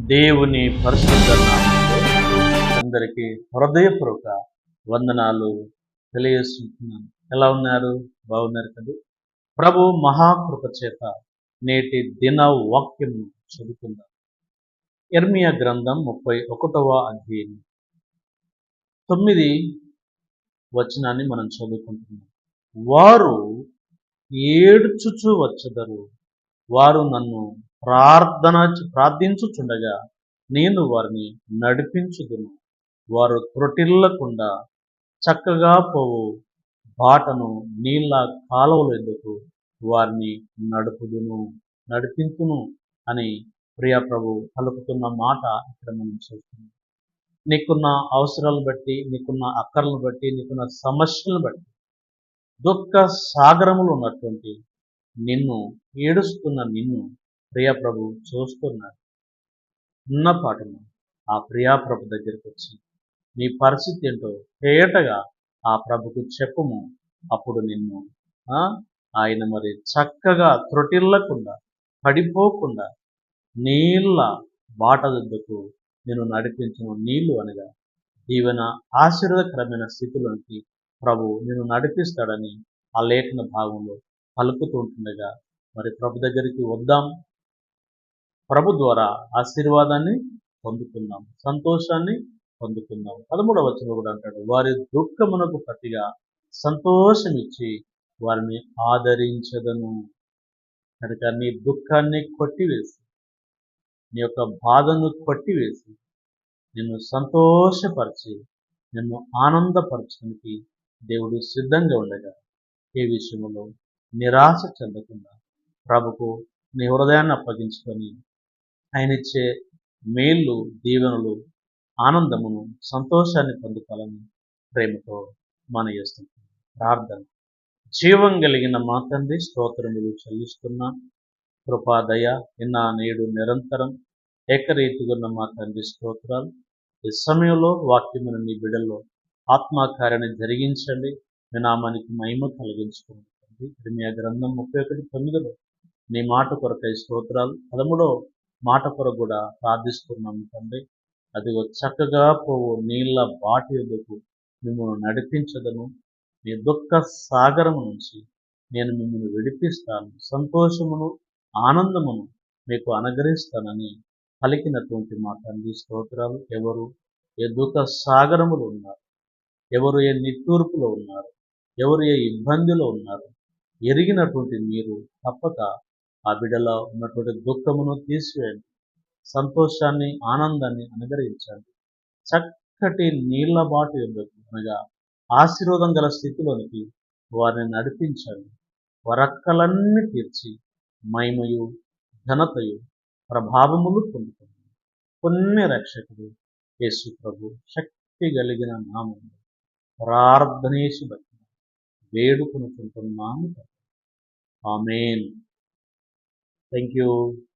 దేవుని పరిశుద్ధ అందరికి అందరికీ హృదయపూర్వక వందనాలు తెలియజేస్తున్నాను. ఎలా ఉన్నారు? బాగున్నారు కదా? ప్రభు మహాకృప చేత నేటి దిన వాక్యం చదువుకుందాం. ఎర్మియా గ్రంథం ముప్పై ఒకటవ అధ్యాయం. తొమ్మిది వచనాన్ని మనం చదువుకుంటున్నాం. వారు ఏడ్చుచు వచ్చదరు. వారు నన్ను ప్రార్థన ప్రార్థించుచుండగా నేను వారిని నడిపించుదును. వారు త్రొటిల్లకుండా చక్కగా పోవు. బాటను నీళ్ళ కాలువలెందుకు వారిని నడుపుదును నడిపించును అని ప్రియాప్రభు కలుపుతున్న పలుకుతున్న మాట ఇక్కడ మనం చూస్తున్నాం. నీకున్న అవసరాలను బట్టి నీకున్న అక్కర్లను బట్టి నీకున్న సమస్యలను బట్టి దుఃఖ సాగరములు ఉన్నటువంటి నిన్ను ఏడుస్తున్న నిన్ను ప్రియప్రభు చూస్తున్నాడు ఉన్న పాటను ఆ ప్రియాప్రభు దగ్గరికి వచ్చి నీ పరిస్థితి ఏంటో తేటగా ఆ ప్రభుకు చెప్పము. అప్పుడు నిన్ను ఆ, ఆయన మరి చక్కగా త్రొటిల్లకుండా పడిపోకుండా నీళ్ళ బాటదిద్దకు నేను నడిపించిన నీళ్ళు అనగా దీవెన ఆశీర్వదకరమైన స్థితిలోనికి ప్రభు నేను నడిపిస్తాడని ఆ లేఖన భాగంలో పలుకుతుంటుండగా మరి ప్రభు దగ్గరికి వద్దాం. ప్రభు ద్వారా ఆశీర్వాదాన్ని పొందుతున్నాం సంతోషాన్ని పొందుతున్నాం పదమూడవ వచనం కూడా అంటాడు వారి దుఃఖమునకు ప్రతిగా సంతోషం ఇచ్చి వారిని ఆదరించదను. కనుక నీ దుఃఖాన్ని కొట్టివేసి నీ యొక్క బాధను కొట్టివేసి నిన్ను సంతోషపరిచి నిన్ను ఆనందపరచడానికి దేవుడు సిద్ధంగా ఉండగా ఏ విషయంలో నిరాశ చెందకుండా ప్రభుకు నీ హృదయాన్ని అప్పగించుకొని ఆయన ఇచ్చే మేళ్ళు దీవెనలు ఆనందమును సంతోషాన్ని పొందుకోవాలని ప్రేమతో మన చేస్తున్నాం ప్రార్థన. జీవం కలిగిన మా తండ్రి స్తోత్రములు చెల్లిస్తున్నా. కృపాదయ నిన్న నేడు నిరంతరం ఏకరీతిగున్న మా తండ్రి స్తోత్రాలు. ఈ సమయంలో వాక్యమును నీ బిడల్లో ఆత్మకార్యాన్ని జరిగించండి. మీ నామానికి మహిమ కలిగించుకుంటుంది ఇర్మియా గ్రంథం ముప్పై ఒకటి తొమ్మిదిలో నీ మాట కొరకై స్తోత్రాలు. పదమూడో మాట కొరకు కూడా ప్రార్థిస్తున్నాము తండ్రి. అది చక్కగా పోవు నీళ్ళ బాటి ఎందుకు మిమ్మల్ని నడిపించదను. మీ దుఃఖ సాగరము నుంచి నేను మిమ్మల్ని విడిపిస్తాను. సంతోషమును ఆనందమును మీకు అనుగ్రహిస్తానని పలికినటువంటి మా తండ్రి స్తోత్రాలు. ఎవరు ఏ దుఃఖ సాగరములు ఉన్నారు? ఎవరు ఏ నిట్టూర్పులో ఉన్నారు? ఎవరు ఏ ఇబ్బందిలో ఉన్నారు? ఎరిగినటువంటి మీరు తప్పక ఆ బిడ్డలో ఉన్నటువంటి దుఃఖమును తీసివేయండి. సంతోషాన్ని ఆనందాన్ని అనుగ్రహించండి. చక్కటి నీళ్ళ బాటు ఎందుకు? అనగా ఆశీర్వాదం గల స్థితిలోనికి వారిని నడిపించండి. వరక్కలన్నీ తీర్చి మహిమయు ఘనతయు ప్రభావములు పొందుతుంది పుణ్య రక్షకుడు యేసు ప్రభు శక్తి కలిగిన నామము ప్రార్థనేసి బట్టి వేడుకొనుకుంటున్నాము. ఆమెన్. Thank you.